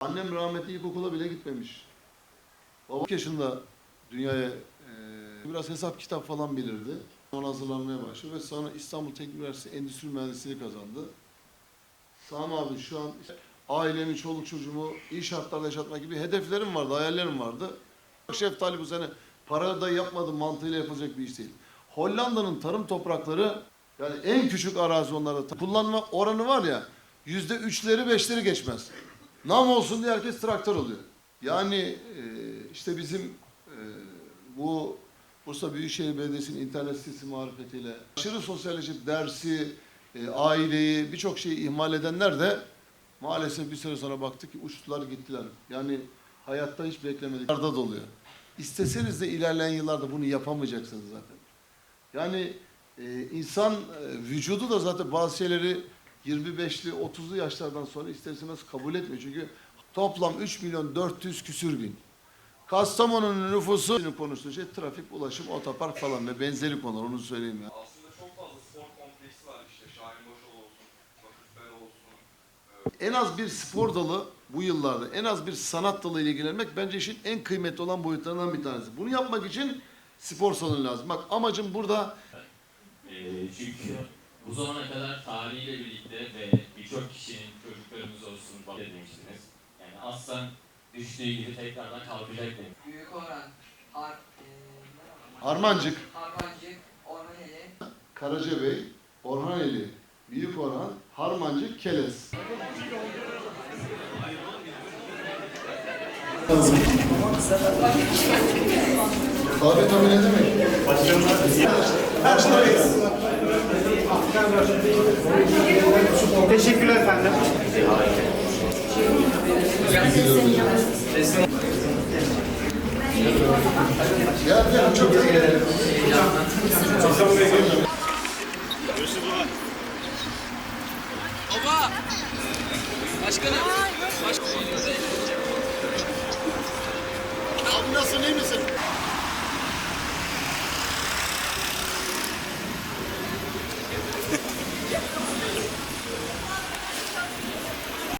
Annem rahmetli ilkokula bile gitmemiş. Baba yaşında dünyaya e, biraz hesap kitap falan bilirdi. Sonra hazırlanmaya başladı ve sonra İstanbul Teknik Üniversitesi Endüstri Mühendisliği kazandı. Sami abi şu an ailemi, çoluk çocuğumu iyi şartlarda yaşatmak gibi hedeflerim vardı, hayallerim vardı. Şeftali bu sene para da yapmadım mantığıyla yapılacak bir iş değil. Hollanda'nın tarım toprakları yani en küçük arazi onlarda kullanma oranı var ya yüzde üçleri beşleri geçmez. Nam olsun diye herkes traktör oluyor. Yani e, işte bizim e, bu Bursa Büyükşehir Belediyesi'nin internet sitesi marifetiyle aşırı sosyalleşip dersi, e, aileyi, birçok şeyi ihmal edenler de maalesef bir süre sonra baktık ki uçtular gittiler. Yani hayatta hiç beklemedik. Arda doluyor. İsteseniz de ilerleyen yıllarda bunu yapamayacaksınız zaten. Yani e, insan e, vücudu da zaten bazı şeyleri 25'li 30'lu yaşlardan sonra ister istemez kabul etmiyor. Çünkü toplam 3 milyon 400 küsür bin. Kastamonu'nun nüfusu konuştuğu şey trafik, ulaşım, otopark falan ve benzeri konular onu söyleyeyim ya. Aslında çok fazla spor kompleksi var işte. Şahin Başol olsun, Vakıflar olsun. En az bir spor dalı bu yıllarda, en az bir sanat dalı ile ilgilenmek bence işin en kıymetli olan boyutlarından bir tanesi. Bunu yapmak için spor salonu lazım. Bak amacım burada Ee, çünkü bu zamana kadar tarihiyle birlikte ve birçok kişinin çocuklarımız olsun bak demiştiniz. Yani aslan düştüğü gibi tekrardan kalkacak demiş. Büyük Orhan, Har, e, Harmancık, Harmancık, Orhaneli, Karacabey, Orhaneli, Büyük Orhan, Harmancık, Keles. Tabii tabii ne demek? Teşekkürler efendim. Gel gel çok iyi. Baba! Başkanım! Abi nasılsın iyi misin?